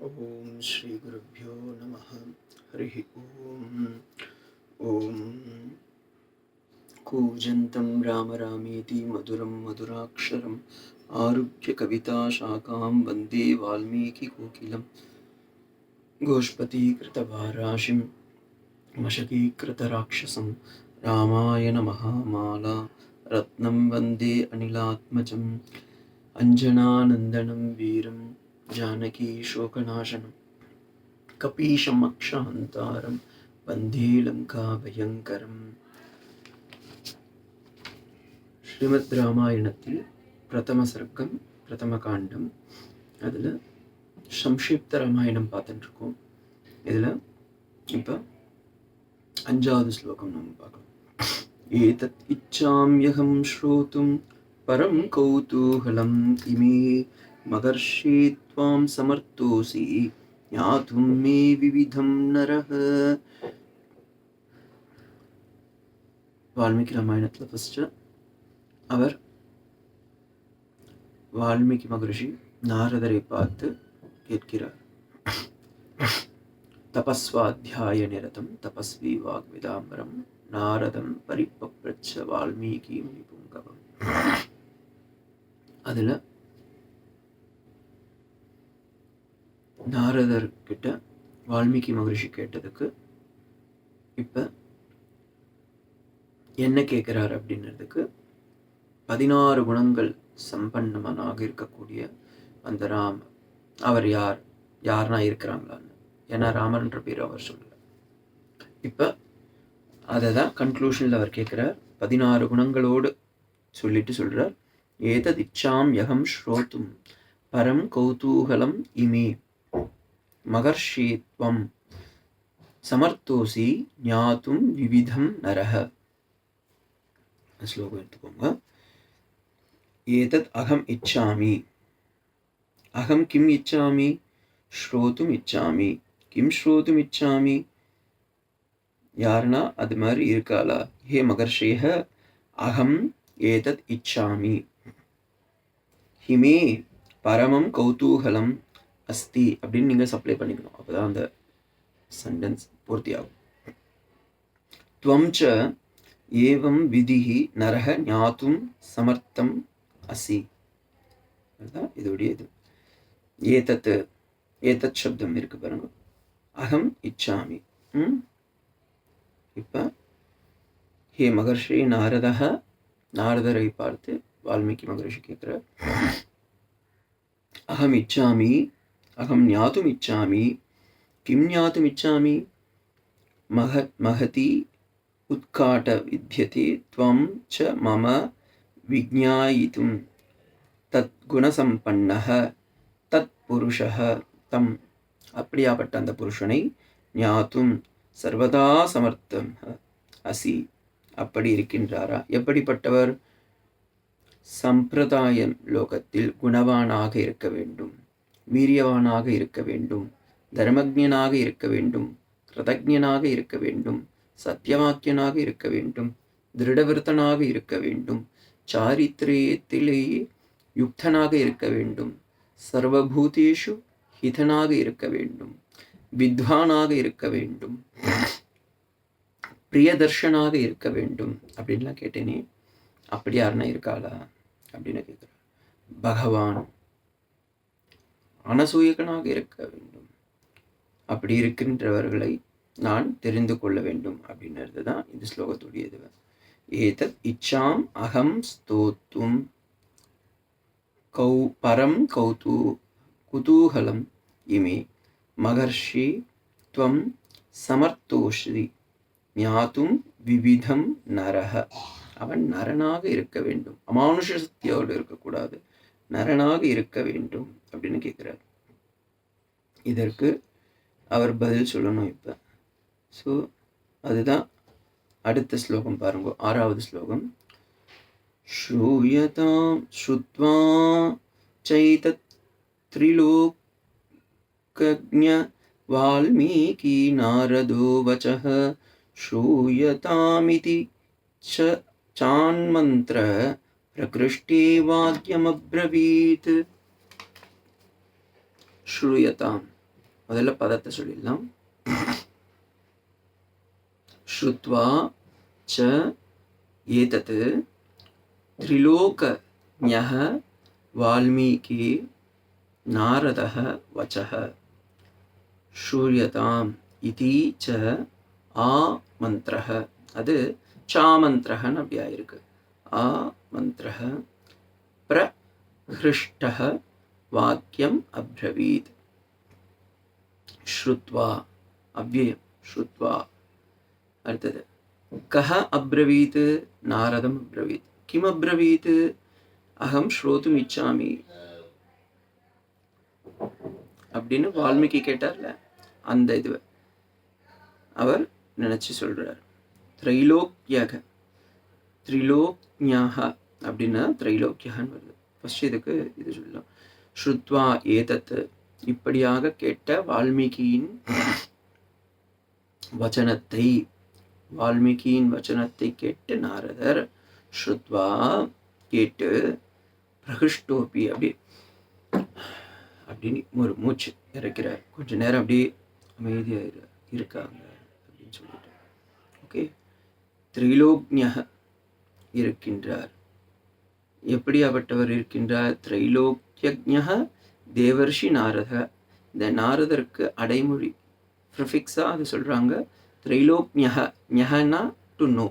ஓம் ஸ்ரீ குருப்பியோ நம ஹரி ஓம் ஓம் கூஜந்தம் ராமராமேதி மதுரம் மதுராட்சரம் ஆருக்கிய கவிதா சாகாம் வந்தே வால்மீகி கோகிலம் கோஷ்பதீகிருதபாராஷிம் மஷகீகிருதராட்சசம் ராமாயண மகாமாலா ரத்னம் வந்தே அனிலாத்மஜம் அஞ்சனானந்தனம் வீரம் ஜானகி சோகநாசனம் கபீஷமக்ஷாந்தாரம் வந்தே லங்கா பயங்கரம் ஸ்ரீமத் ராமாயணத்தில் பிரதம சர்க்கம் பிரதம காண்டம் அதில் சம்ஷிப்த ராமாயணம் பார்த்துட்டுருக்கோம் இதில் இப்போ அஞ்சாவது ஸ்லோகம் நம்ம பார்க்கலாம் ஏதத் இச்சாம்யகம் ஸ்ரோத்தும் பரம் கௌதூகலம் இமே மகர்ஷி त्वां சமர்த்தோசி ஞாதும் மே விவிதம் நரஹ வால்மீகி ராமாயணத்தில் ஃபஸ்ட்டு அவர் வால்மீகி மகரிஷி நாரதரை பார்த்து கேட்கிறார் தபஸ்வாத்தியாய நிரதம் தபஸ்வி வாக்விதாம்பரம் நாரதம் பரிப்பப்ரச்ச வால்மீகி முனிபுங்கவம் அதில் நாரதர் கிட்ட வால்மீகி மகரிஷி கேட்டதுக்கு இப்போ என்ன கேட்குறாரு அப்படின்றதுக்கு பதினாறு குணங்கள் சம்பன்னமனாக இருக்கக்கூடிய அந்த ராம் அவர் யார் யார்னா இருக்கிறாங்களான்னு. ஏன்னா ராமர்ன்ற பேர் அவர் சொல்ல இப்போ அதை தான் கன்க்ளூஷனில் அவர் கேட்குறார் பதினாறு குணங்களோடு சொல்லிட்டு சொல்கிறார் ஏததிச்சாம் யகம் ஸ்ரோத்தும் பரம் கௌதூகலம் இமே. மகர்ஷித்வம் சமர்த்தோசி ஞாத்தும் விவிதம் நரஹ ஸ்லோகம் எடுத்துக்கோங்க ஏதத் அகம் இச்சாமி அகம் கிம் இச்சாமி ஸ்ரோத்தும் இச்சாமி கிம் ஸ்ரோத்தும் இச்சாமி யாருன்னா அது மாதிரி இருக்காளா ஹே மகர்ஷேக அகம் ஏதத் இச்சாமி ஹிமே பரமம் கௌதூகலம் அஸ்தி அப்படின்னு நீங்கள் சப்ளை பண்ணிக்கணும். அப்போ தான் அந்த சென்டென்ஸ் பூர்த்தி ஆகும் துவம் ஏவம் விதிஹி நரக ஞாத்தும் சமர்த்தம் அசி. அதுதான் இதோடைய இது. ஏதத் ஏதத் சப்தம் இருக்கு பாருங்க. அகம் இச்சாமி. ம்? இப்போ ஹே மகர்ஷி நாரதக நாரதரை பார்த்து வால்மீகி மகர்ஷி கேட்குற அகம் இச்சாமி அகம் ஞாத்தும் இச்சாமி கிம் ஞாத்தும் இச்சாமி மக மகதி உத்காட்ட வித்தியதே துவம் ச மம விஜாயித்தும் தத் குணசம்பன்னக தத் புருஷக தம் அப்படியாப்பட்ட அந்த புருஷனை ஞாத்தும்। சர்வதா சமர்த்தம் அசி। அப்படி இருக்கின்றாரா? எப்படிப்பட்டவர்? சம்பிரதாயம் லோகத்தில் குணவானாக இருக்க வேண்டும். வீரியவானாக இருக்க வேண்டும். தர்மஜனாக இருக்க வேண்டும். கிருதஜனாக இருக்க வேண்டும். சத்தியவாக்கியனாக இருக்க வேண்டும். திருடவிருத்தனாக இருக்க வேண்டும். சாரித்திரியத்திலேயே யுக்தனாக இருக்க வேண்டும். சர்வபூதேஷு ஹிதனாக இருக்க வேண்டும். வித்வானாக இருக்க வேண்டும். பிரியதர்ஷனாக இருக்க வேண்டும். அப்படின்லாம் கேட்டேனே. அப்படி யாருன்னா இருக்காளா? அப்படின்னு கேட்குறேன் பகவான். அனசூயகனாக இருக்க வேண்டும். அப்படி இருக்கின்றவர்களை நான் தெரிந்து கொள்ள வேண்டும் அப்படின்றது தான் இந்த ஸ்லோகத்துடைய இது. ஏதத் இச்சாம் அகம் ஸ்தோத்தும். கௌ பரம் கௌதூ குதூகலம் இமே மகர்ஷி துவம் சமர்த்தோஷி ஞாத்தும் விவிதம் நரக அவன் நரனாக இருக்க வேண்டும். அமானுஷ சக்தியோடு இருக்கக்கூடாது. நரனாக இருக்க வேண்டும் அப்படின்னு கேட்குறார் இதற்கு அவர் பதில் சொல்லணும் இப்போ ஸோ அதுதான் அடுத்த ஸ்லோகம் பாருங்க ஆறாவது ஸ்லோகம் ஸ்ரூயதாம் ஸ்ருத்வா சைதத் त्रिलोकज्ञ वाल्मीकि नारदो वचः श्रूयतामिति च चान्मन्त्र பிரகிருஷ்டிவாக்கியமப்ரவீத். ஸ்ருயதாம். முதல்ல பதத்தை சொல்லிடலாம். ஸ்ருத்வா ச ஏதத். திரிலோகஞः வால்மீகி நாரதः வச்சः ஸ்ரூயதாம் இதி ச ஆ மந்திரः அது சாமந்திரகன்னு அப்படி ஆயிருக்கு ஆ மந்திரः பிரஹிருஷ்டः வாக்கியம் அப்ரவீத். ஸ்ருத்வா அவ்யயம் ஸ்ருத்வா. அடுத்தது கஹ அப்ரவீத் நாரதம் அப்ரவீத். கிம் அப்ரவீத்? அகம் ஸ்ரோதும் இச்சாமி. அப்படின்னு வால்மீகி கேட்டார்ல அந்த இது அவர் நினச்சி சொல்கிறார் திரைலோக்கியக திரிலோக்ஞாக அப்படின்னா திரைலோக்கியகன்னு வருது. ஃபஸ்ட் இதுக்கு இது சொல்லலாம். ஸ்ருத்வா ஏதத்து இப்படியாக கேட்ட வால்மீகியின் வச்சனத்தை வால்மீகியின் வச்சனத்தை கேட்டு நாரதர் ஸ்ருத்வா கேட்டு பிரகிருஷ்டோபி அப்படி அப்படின்னு ஒரு மூச்சு இறக்கிறார். கொஞ்ச நேரம் அப்படியே அமைதியாக இருக்காங்க அப்படின்னு சொல்லிட்டு. ஓகே திரைலோக்ஞக இருக்கின்றார். எப்படியாப்பட்டவர் இருக்கின்றார்? திரைலோக்கியஜ தேவர்ஷி நாரத. இந்த நாரதருக்கு அடைமொழி ப்ரிஃபிக்ஸாக அது சொல்கிறாங்க திரைலோக்ஞக ஞகனா டு நோ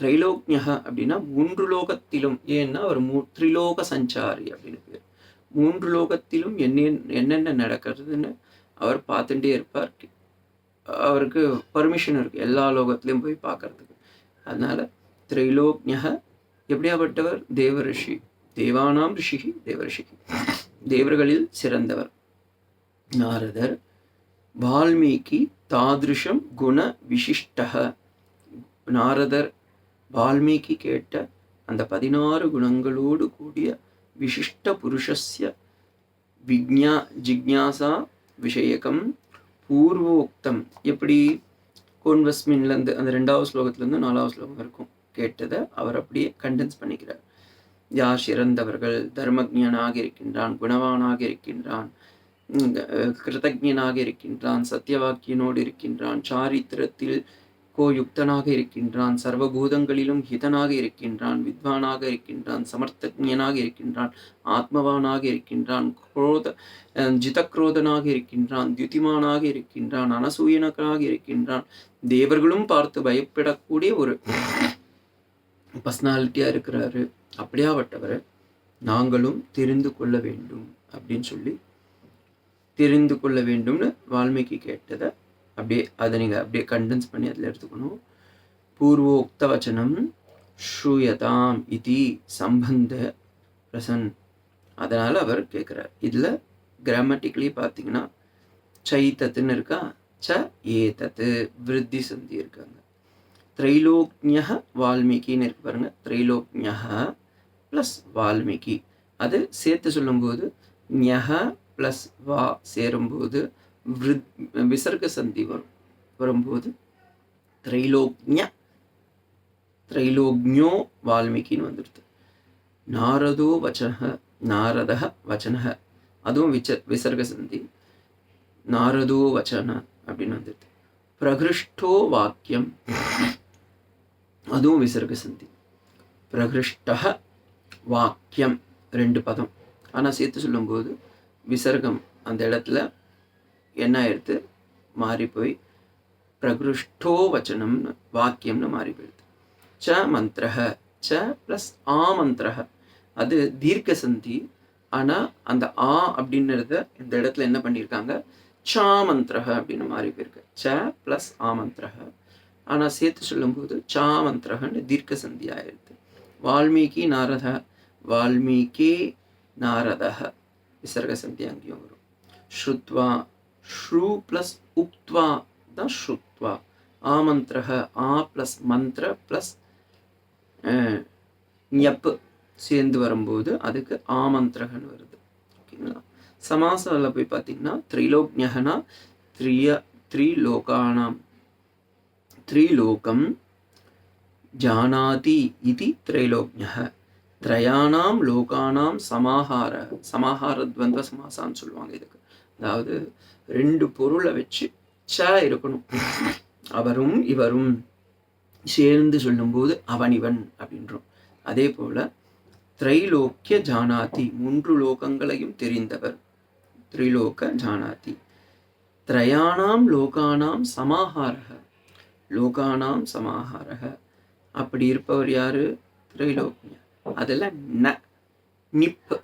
திரைலோக்ஞக அப்படின்னா மூன்று லோகத்திலும் ஏன்னா அவர் மூ திரிலோக சஞ்சாரி அப்படின்னு பேர். மூன்று லோகத்திலும் என்ன என்னென்ன நடக்கிறதுன்னு அவர் பார்த்துட்டே இருப்பார். அவருக்கு பர்மிஷன் இருக்குது எல்லா லோகத்துலேயும் போய் பார்க்கறதுக்கு. அதனால் திரைலோக்ஞக எப்படியாப்பட்டவர்? தேவரிஷி. தேவானாம் ரிஷிகி தேவரிஷி தேவர்களில் சிறந்தவர். நாரதர் வால்மீகி தாதிருஷம் குண விசிஷ்டக. நாரதர் வால்மீகி கேட்ட அந்த பதினாறு குணங்களோடு கூடிய விசிஷ்ட புருஷஸ்ய விஜ்ஞா ஜிக்ஞாசா விஷயகம் பூர்வோக்தம். எப்படி? கோன்வஸ்மின்லேருந்து அந்த ரெண்டாவது ஸ்லோகத்துலேருந்து நாலாவது ஸ்லோகம் இருக்கும் கேட்டதை அவர் அப்படியே கண்டென்ஸ் பண்ணிக்கிறார். யார் சிறந்தவர்கள்? தர்மஜனாக இருக்கின்றான் குணவானாக இருக்கின்றான் கிருதஜனாக இருக்கின்றான் சத்தியவாக்கியனோடு இருக்கின்றான் சாரித்திரத்தில் கோயுக்தனாக இருக்கின்றான் சர்வபூதங்களிலும் ஹிதனாக இருக்கின்றான் வித்வானாக இருக்கின்றான் சமர்த்தஜனாக இருக்கின்றான் ஆத்மவானாக இருக்கின்றான் குரோத ஜிதக்ரோதனாக இருக்கின்றான் தியுதிமானாக இருக்கின்றான் அனசூயனகனாக இருக்கின்றான். தேவர்களும் பார்த்து பயப்படக்கூடிய ஒரு பர்சனாலிட்டியாக இருக்கிறாரு அப்படியாவட்டவரை நாங்களும் தெரிந்து கொள்ள வேண்டும் அப்படின்னு சொல்லி தெரிந்து கொள்ள வேண்டும்னு வால்மீகி கேட்டதை அப்படியே அதை நீங்கள் அப்படியே கண்டென்ஸ் பண்ணி அதில் எடுத்துக்கணும். பூர்வோக்த வச்சனம் ஸ்ரூயதாம் இதி சம்பந்த பிரசன் அதனால் அவர் கேட்குறார் இதில் கிராமட்டிக்கலி பார்த்தீங்கன்னா சைத்தத்துன்னு இருக்கா? ச ஏ தத்து விருத்தி சந்தி இருக்காங்க. திரைலோக்ஞ வால்மீகின்னு இருக்கு பாருங்க. திரைலோக்ஞ ப்ளஸ் வால்மீகி. அது சேர்த்து சொல்லும்போது ஞக ப்ளஸ் வா சேரும்போது விருத் விசர்க சந்தி வரும். வரும்போது திரைலோக்ஞ திரைலோக்ஞோ வால்மீகின்னு வந்துடுது நாரதோ வச்சக நாரத வச்சனக அதுவும் விச்ச விசர்க சந்தி. நாரதோ வச்சன அப்படின்னு வந்துடுது பிரகிருஷ்டோ வாக்கியம். அதுவும் விசர்க சந்தி பிரகிருஷ்ட வாக்கியம் ரெண்டு பதம். ஆனால் சேர்த்து சொல்லும்போது விசர்க்கம் அந்த இடத்துல என்ன ஆயிடுது மாறி போய் பிரகிருஷ்டோ வச்சனம்னு வாக்கியம்னு மாறி போயிடுது ச மந்திர ச ப்ளஸ் ஆ மந்திர அது தீர்க்க சந்தி ஆனால் அந்த ஆ அப்படின்றத இந்த இடத்துல என்ன பண்ணியிருக்காங்க? சா மந்திர அப்படின்னு மாறி போயிருக்கு ச ப்ளஸ் ஆ மந்திர ஆனால் சேர்த்து சொல்லும்போது சா மந்திரகன்னு தீர்க்க சந்தி ஆயிடுது வால்மீகி நாரத வால்மீகி நாரத விசர்க சந்தி அங்கேயும் வரும். ஸ்ருத்வா ஷ்ரூ ப்ளஸ் உக்த்வா தான் ஸ்ருத்வா. ஆமந்திரக ஆ ப்ளஸ் மந்திர ப்ளஸ் ஞப்பு சேர்ந்து வரும்போது அதுக்கு ஆமந்திரகன்னு வருது. ஓகேங்களா? சமாசில் போய் பார்த்தீங்கன்னா த்ரிலோக்ஞகனா த்ரிய த்ரிலோகானாம் த்ரிலோகம் ஜானாதி இது த்ரைலோக்ஞ. த்ரயானாம் லோகானாம் சமாஹார சமாஹார துவந்த சமாசான்னு சொல்லுவாங்க இதுக்கு. அதாவது ரெண்டு பொருளை வச்சு ச இருக்கணும். அவரும் இவரும் சேர்ந்து சொல்லும்போது அவன் இவன் அப்படின்றோம். அதே போல திரைலோக்கிய ஜானாதி மூன்று லோகங்களையும் தெரிந்தவர் திரிலோக ஜானாதி. திரயாணாம் லோகானாம் சமாஹாரக லோகானாம் சமாஹாரக. அப்படி இருப்பவர் யார்? திரைலோக்கியா அதில் ந நிப்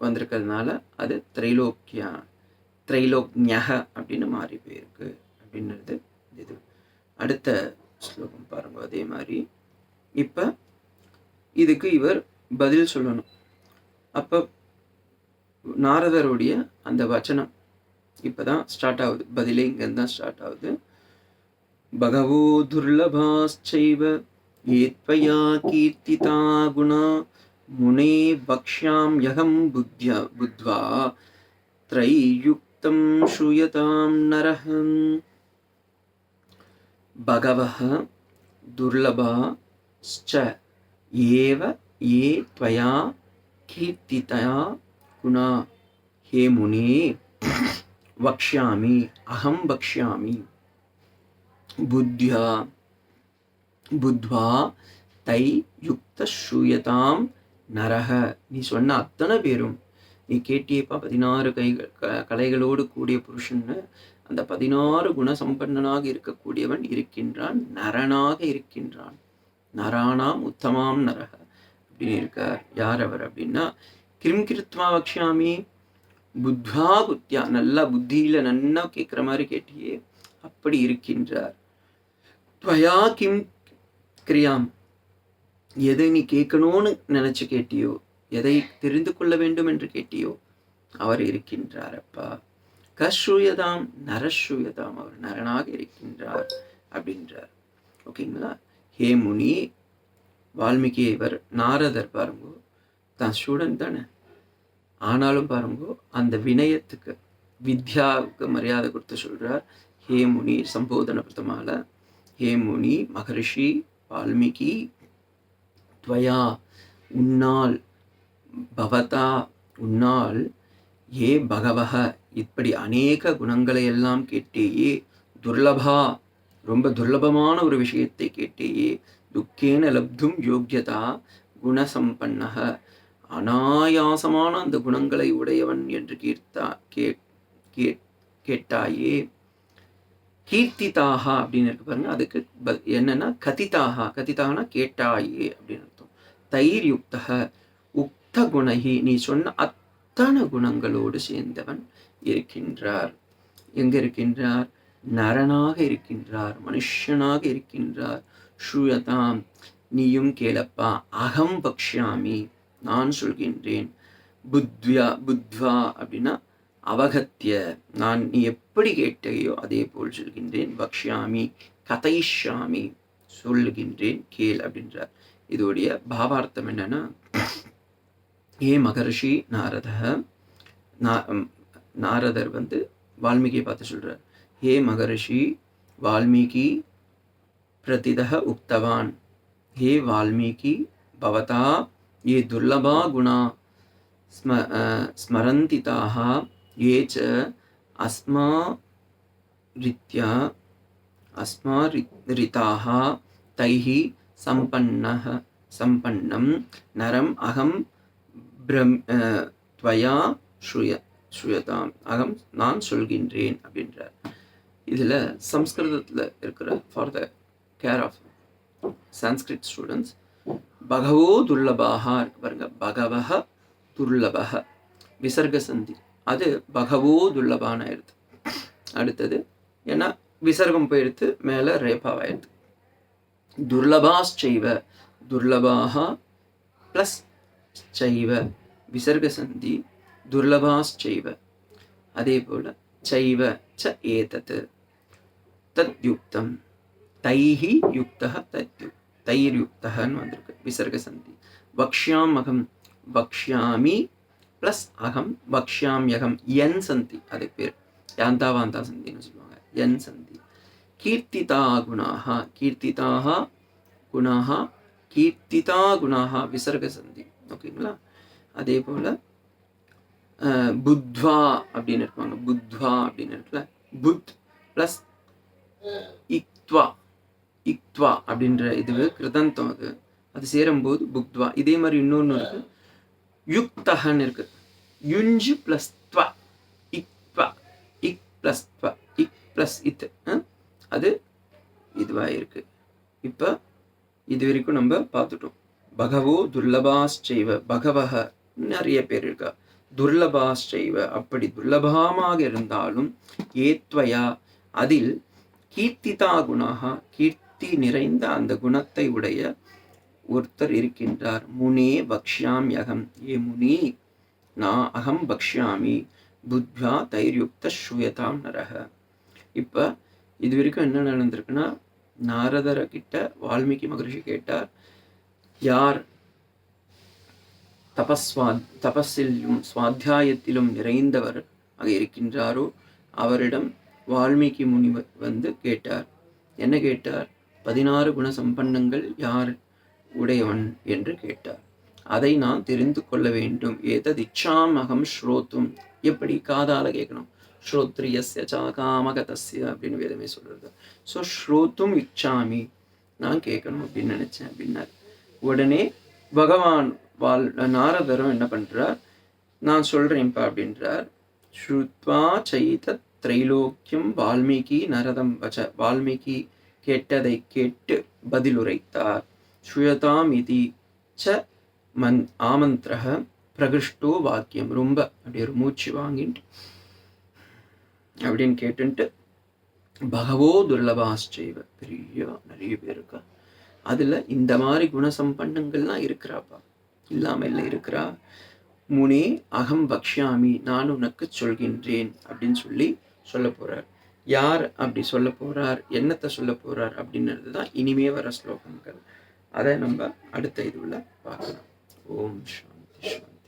வந்திருக்கிறதுனால அது திரைலோக்கியா திரைலோக்ஞக அப்படின்னு மாறி போயிருக்கு அப்படின்றது இது. அடுத்த ஸ்லோகம் பாருங்க அதே மாதிரி. இப்போ இதுக்கு இவர் பதில் சொல்லணும். அப்போ நாரதருடைய அந்த வச்சனம் இப்போ தான் ஸ்டார்ட் ஆகுது. பதிலே இங்கேருந்து தான் ஸ்டார்ட் ஆகுது. भगवो दुर्लभाश्चैव ये त्वया कीर्तिता गुणा। मुने वक्ष्याम्यहं बुद्ध्या, बुद्ध्वा। त्रयीयुक्तं श्रूयतां नरः। भगवः दुर्लभाश्च एव ये त्वया कीर्तितया गुणा। हे मुने, वक्ष्यामि, अहं वक्ष्यामि। புத்தியா புத்வா தை யுக்த ஸ்ரூயதாம் நரக நீ சொன்ன அத்தனை பேரும் நீ கேட்டியப்பா பதினாறு கைகள் க கலைகளோடு கூடிய புருஷன்னு அந்த பதினாறு குணசம்பன்னனாக இருக்கக்கூடியவன் இருக்கின்றான் நரனாக இருக்கின்றான். நரானாம் உத்தமாம் நரக அப்படின்னு இருக்க யார் அவர் அப்படின்னா கிரிம் கிருத்மா வக்ஷாமி புத்வா குத்யா நல்லா புத்தியில் நன்னா கேட்குற மாதிரி கேட்டியே அப்படி இருக்கின்றார். துவயா கிம் கிரியாம். எதை நீ கேட்கணும்னு நினைச்சு கேட்டியோ? எதை தெரிந்து கொள்ள வேண்டும் என்று கேட்டியோ? அவர் இருக்கின்றார் அப்பா. கஸ்ரூயதாம் நரஸ்ரூயதாம் அவர் நரனாக இருக்கின்றார் அப்படின்றார். ஓகேங்களா? ஹே முனி வால்மீகி இவர் நாரதர் பாருங்கோ. தான் ஸ்டூடெண்ட் தானே? ஆனாலும் பாருங்கோ அந்த வினயத்துக்கு வித்யாவுக்கு மரியாதை கொடுத்து சொல்றார். ஹே முனி சம்போதன பிரதமால. ஹே முனி மகரிஷி வால்மீகி துவயா உன்னால் பவதா உன்னால் ஏ பகவக இப்படி அநேக குணங்களை எல்லாம் கேட்டேயே துர்லபா ரொம்ப துர்லபமான ஒரு விஷயத்தை கேட்டேயே துக்கேன லப்தும் யோக்கியதா குணசம்பன்னக அனாயாசமான அந்த குணங்களை உடையவன் என்று கீர்த்தா கேட் கே- கேட்டாயே கீர்த்திதாகா அப்படின்னு இருக்கு பாருங்க. அதுக்கு ப- என்னன்னா கதிதாகா. கதிதாகனா கேட்டாயே அப்படின்னு அர்த்தம். தைர் யுக்தக உக்த குணகி நீ சொன்ன அத்தனை குணங்களோடு சேர்ந்தவன் இருக்கின்றார். எங்க இருக்கின்றார்? நரனாக இருக்கின்றார். மனுஷனாக இருக்கின்றார். ஸ்ரூயதாம் நீயும் கேளப்பா. அகம் பக்ஷாமி நான் சொல்கின்றேன். புத்வியா புத்வா அப்படின்னா அவகத்திய. நான் நீ எப்படி கேட்டையோ அதே போல் சொல்கின்றேன் பக்ஷ்யாமி கதைஷாமி சொல்லுகின்றேன் கேள் அப்படின்றார் இதோடைய பாவார்த்தம் என்னன்னா ஏ மகர்ஷி நாரத நா- ம், நாரதர் வந்து வால்மீகியை பார்த்து சொல்றார் ஹே மகர்ஷி வால்மீகி பிரதிதः உக்தவான் ஹே வால்மீகி பவதா ये दुर्लभा गुणा स्म अ, स्मरन्ति ताः ये च அஸ்மா ரித்யா அஸ்மா ரிதாக தைஹி சம்பன்னக சம்பன்னம் நரம் அகம் பிரம் துவயா ஸ்ருய ஸ்ருயதாம் அகம் நான் சொல்கின்றேன் அப்படின்ற இதில் சம்ஸ்கிருதத்தில் இருக்கிற for the care of Sanskrit students பகவோ துர்லபாக இருக்கு பாருங்க பகவக துர்லபக விசர்க சந்தி அது பகவோ துல்லபான ஆயிடுது அடுத்தது ஏன்னா விசர்க்கம் போயிடுத்து மேலே ரேப்பாவாயிடுது துர்லபாஸ்சைவ துர்லபாக ப்ளஸ் சைவ விசர்க சந்தி துர்லபாஸ்சைவ அதே போல் சைவ ச ஏதத் தத்யுக்தம். தைஹி யுக்த தத்யு தைர்யுக்தன்னு வந்திருக்கு விசர்க சந்தி. வக்ஷாமகம் வக்ஷாமி ப்ளஸ் அகம் யகம் என் சந்தி அது பேர் யாந்தாவாந்தா சந்தின்னு சொல்லுவாங்க என் சந்தி கீர்த்திதா குணாக கீர்த்திதாக குணாக கீர்த்திதா குணாக விசர்க சந்தி ஓகேங்களா அதே போல் அஹ், புத்வா அப்படின்னு இருப்பாங்க புத்வா அப்படின்னு இருக்குல்ல புத் ப்ளஸ் இக்த்வா இக்த்வா அப்படின்ற இது கிருதந்தம் அது அது சேரும்போது புக்த்வா இதே மாதிரி இன்னொன்று இருக்கு. யுக்தகன்னு இருக்குது யுஞ்சு ப்ளஸ் த்வ இக் இக் ப்ளஸ் த்வ இக் ப்ளஸ் இத். அது இதுவாக இருக்குது இப்போ இது வரைக்கும் நம்ம பார்த்துட்டோம். பகவோ துர்லபாஸ்செய்வ பகவக நிறைய பேர் இருக்கா. துர்லபாஸ்செய்வ அப்படி துர்லபமாக இருந்தாலும் ஏத்வையா அதில் கீர்த்திதா குணாக கீர்த்தி நிறைந்த அந்த குணத்தை உடைய ஒருத்தர் இருக்கின்றார். முனே பக்ஷ்யாம்யகம் ஏ முனி நான் அகம் பக்ஷ்யாமி. புத்வா தைர்யுக்த ஸ்ரூயதாம் நரக. இப்போ இது வரைக்கும் என்ன நடந்திருக்குன்னா நாரதர கிட்ட வால்மீகி மகரிஷி கேட்டார் யார் தபஸ்வா தபஸிலும் சுவாத்தியாயத்திலும் நிறைந்தவர் ஆக இருக்கின்றாரோ அவரிடம் வால்மீகி முனி வ- வந்து கேட்டார். என்ன கேட்டார்? பதினாறு குண சம்பன்னங்கள் யார் உடையவன் என்று கேட்டார். அதை நான் தெரிந்து கொள்ள வேண்டும். ஏதத் இச்சாம் அகம் ஸ்ரோத்தும். எப்படி காதால கேட்கணும்? ஸ்ரோத்ரியஸ்ய சா காமகதஸ்ய அப்படின்னு வேதமே சொல்கிறது ஸோ ஸ்ரோத்தும் இச்சாமி. நான் கேட்கணும் அப்படின்னு நினச்சேன் அப்படின்னார். உடனே பகவான் வால் நாரதரும் என்ன பண்ணுறார் நான் சொல்கிறேன்ப்பா அப்படின்றார். ஸ்ருத்வா சைத திரைலோக்கியம் வால்மீகி நரதம் வச்ச வால்மீகி கேட்டதை கேட்டு பதிலுரைத்தார். ஸ்ருயதாம் இதி ச மன் ஆமந்திரக பிரகிருஷ்டோ வாக்கியம் ரொம்ப அப்படி ஒரு மூச்சு வாங்கிட்டு அப்படின்னு கேட்டுன்ட்டு பகவோ துர்லபாஸ்டைவ பெரிய நிறைய பேர் இருக்கா? அதில் இந்த மாதிரி குணசம்பன்னங்கள்லாம் இருக்கிறாப்பா. இல்லாமல் இல்லை இருக்கிறா. முனே அகம் பக்ஷாமி நான் உனக்கு சொல்கின்றேன் அப்படின்னு சொல்லி சொல்ல போகிறார் யார் அப்படி சொல்ல போகிறார் என்னத்தை சொல்ல போகிறார் அப்படின்றது தான் இனிமே வர ஸ்லோகங்கள். அதை நம்ம அடுத்த இதுவில் பார்க்கலாம். ஓம் சாந்தி சாந்தி.